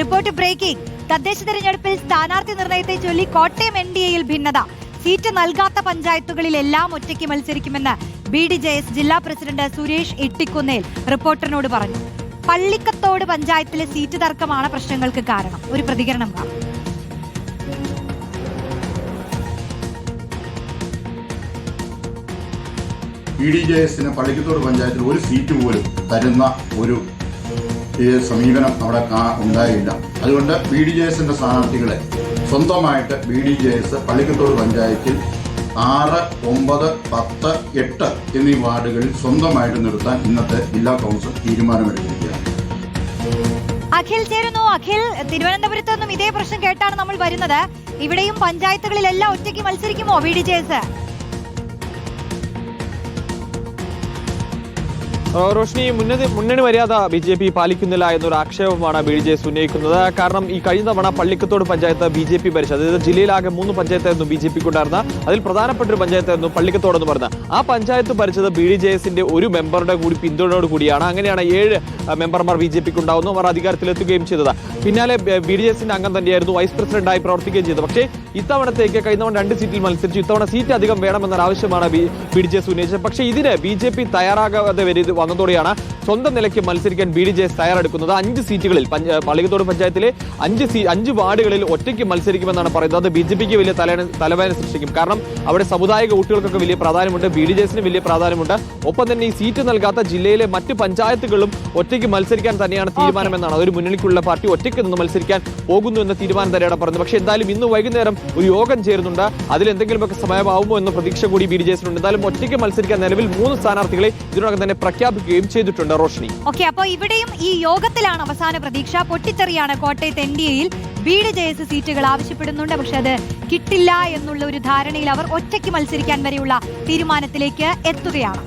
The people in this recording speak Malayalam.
Report breaking. തദ്ദേശ തെരഞ്ഞെടുപ്പിൽ സ്ഥാനാർത്ഥി നിർണയത്തെ ചൊല്ലി കോട്ടയം എൻ ഡി എയിൽ ഭിന്നത. സീറ്റ് നൽകാത്ത പഞ്ചായത്തുകളിലെല്ലാം ഒറ്റയ്ക്ക് മത്സരിക്കുമെന്ന് ബി ഡി ജെ എസ് ജില്ലാ പ്രസിഡന്റ് സുരേഷ് ഇട്ടിക്കുന്നേൽ റിപ്പോർട്ടറിനോട് പറഞ്ഞു. പള്ളിക്കത്തോട് പഞ്ചായത്തിലെ സീറ്റ് തർക്കമാണ് പ്രശ്നങ്ങൾക്ക് കാരണം. ഒരു പ്രതികരണം കാണാം. പി ഡി ജെ എസിന് പള്ളിക്കത്തോട് പഞ്ചായത്തിൽ ഒരു സീറ്റ് പോലും തരുന്ന ഒരു ഈ സമീപനം അവിടെ ഉണ്ടായില്ല. അതുകൊണ്ട് ബി ഡി ജെ എസിന്റെ സ്ഥാനാർത്ഥികളെ സ്വന്തമായിട്ട് B D J S Pallikkathodu പഞ്ചായത്തിൽ ആറ് ഒമ്പത് പത്ത് എട്ട് എന്നീ വാർഡുകളിൽ സ്വന്തമായിട്ട് നിർത്താൻ ഇന്നത്തെ ജില്ലാ കൗൺസിൽ തീരുമാനമെടുത്തിരിക്കുകയാണ്. അഖിൽ ചേരുന്നു. അഖിൽ തിരുവനന്തപുരത്ത് നിന്നും ഇതേ പ്രശ്നം കേട്ടാണ് നമ്മൾ വരുന്നത്. ഇവിടെയും പഞ്ചായത്തുകളിലെല്ലാം ഒറ്റയ്ക്ക് മത്സരിക്കുമോ B D J S Roshni മുന്നണി മുന്നണി മര്യാദ ബി ജെ പി പാലിക്കുന്നില്ല എന്നൊരു ആക്ഷേപമാണ് ബി ജെ എസ് ഉന്നയിക്കുന്നത്. കാരണം ഈ കഴിഞ്ഞ തവണ Pallikkathodu panchayat B J P ഭരിച്ചത്. അതായത് ജില്ലയിലാകെ മൂന്ന് പഞ്ചായത്തായിരുന്നു ബി ജെ പിക്ക് ഉണ്ടായിരുന്ന അതിൽ പ്രധാനപ്പെട്ട ഒരു പഞ്ചായത്തായിരുന്നു പള്ളിക്കത്തോട് എന്ന് പറഞ്ഞത് ആ പഞ്ചായത്ത് ഭരിച്ചത് ബി ഡി ജെ എസിന്റെ ഒരു മെമ്പറുടെ കൂടി പിന്തുണയോട് കൂടിയാണ്. അങ്ങനെയാണ് ഏഴ് മെമ്പർമാർ ബി ജെ പിക്ക് ഉണ്ടാവുന്നു. അവർ അധികാരത്തിലെത്തുകയും ചെയ്തത്. പിന്നാലെ ബി ഡി എസിന്റെ അംഗം തന്നെയായിരുന്നു വൈസ് പ്രസിഡന്റായി പ്രവർത്തിക്കുകയും ചെയ്തു പക്ഷേ ഇത്തവണത്തേക്ക് കഴിഞ്ഞ തവണ രണ്ട് സീറ്റിൽ മത്സരിച്ചു. ഇത്തവണ സീറ്റ് അധികം വേണമെന്നൊരു ആവശ്യമാണ് ബി ഡി ജെ എസ് ഉന്നയിച്ചത്. പക്ഷേ ഇതിന് ബി ജെ പി തയ്യാറാകാതെ വരു- വന്നതോടെയാണ് സ്വന്തം നിലയ്ക്ക് മത്സരിക്കാൻ ബി ഡി ജെ എസ് തയ്യാറെടുക്കുന്നത്. അഞ്ച് സീറ്റുകളിൽ പള്ളികത്തോട് പള്ളിക്കത്തോട് പഞ്ചായത്തിലെ അഞ്ച് സീ അഞ്ച് വാർഡുകളിൽ ഒറ്റയ്ക്ക് മത്സരിക്കുമെന്നാണ് പറയുന്നത്. അത് ബി ജെ പിക്ക് വലിയ തലവേന തലവേദന സൃഷ്ടിക്കും. കാരണം അവിടെ സമുദായിക വോട്ടുകൾക്കൊക്കെ വലിയ പ്രാധാന്യമുണ്ട്. ബി ഡി ജെ എസിന് വലിയ പ്രാധാന്യമുണ്ട്. ഒപ്പം തന്നെ ഈ സീറ്റ് നൽകാത്ത ജില്ലയിലെ മറ്റ് പഞ്ചായത്തുകളും ഒറ്റയ്ക്ക് മത്സരിക്കാൻ തന്നെയാണ് തീരുമാനമെന്നാണ്. അതൊരു മുന്നണിക്കുള്ള പാർട്ടി ഒറ്റയ്ക്ക് നിന്ന് മത്സരിക്കാൻ പോകുന്നു എന്ന തീരുമാനം തന്നെയാണ് പറയുന്നത്. പക്ഷേ എന്തായാലും ഇന്ന് വൈകുന്നേരം ഒരു യോഗം ചേരുന്നുണ്ട്. അതിൽ എന്തെങ്കിലുമൊക്കെ സമയമാവുമോ എന്ന പ്രതീക്ഷ കൂടി ബി ഡി ജെ എസിനുണ്ട് എന്തായാലും ഒറ്റയ്ക്ക് മത്സരിക്കാൻ നിലവിൽ മൂന്ന് സ്ഥാനാർത്ഥികളെ ഇതിനോടകം തന്നെ പ്രഖ്യാപിക്കുകയും ചെയ്തിട്ടുണ്ട് റോഷ്നി. ഓക്കെ അപ്പൊ ഇവിടെയും ഈ യോഗത്തിലാണ് അവസാന പ്രതീക്ഷ. പൊട്ടിത്തെറിയാണ് കോട്ടയത്ത് എൻ ഡി എയിൽ ജെ എസ് സീറ്റുകൾ ആവശ്യപ്പെടുന്നുണ്ട്. പക്ഷെ അത് കിട്ടില്ല എന്നുള്ള ഒരു ധാരണയിൽ അവർ ഒറ്റയ്ക്ക് മത്സരിക്കാൻ വരെയുള്ള തീരുമാനത്തിലേക്ക് എത്തുകയാണ്.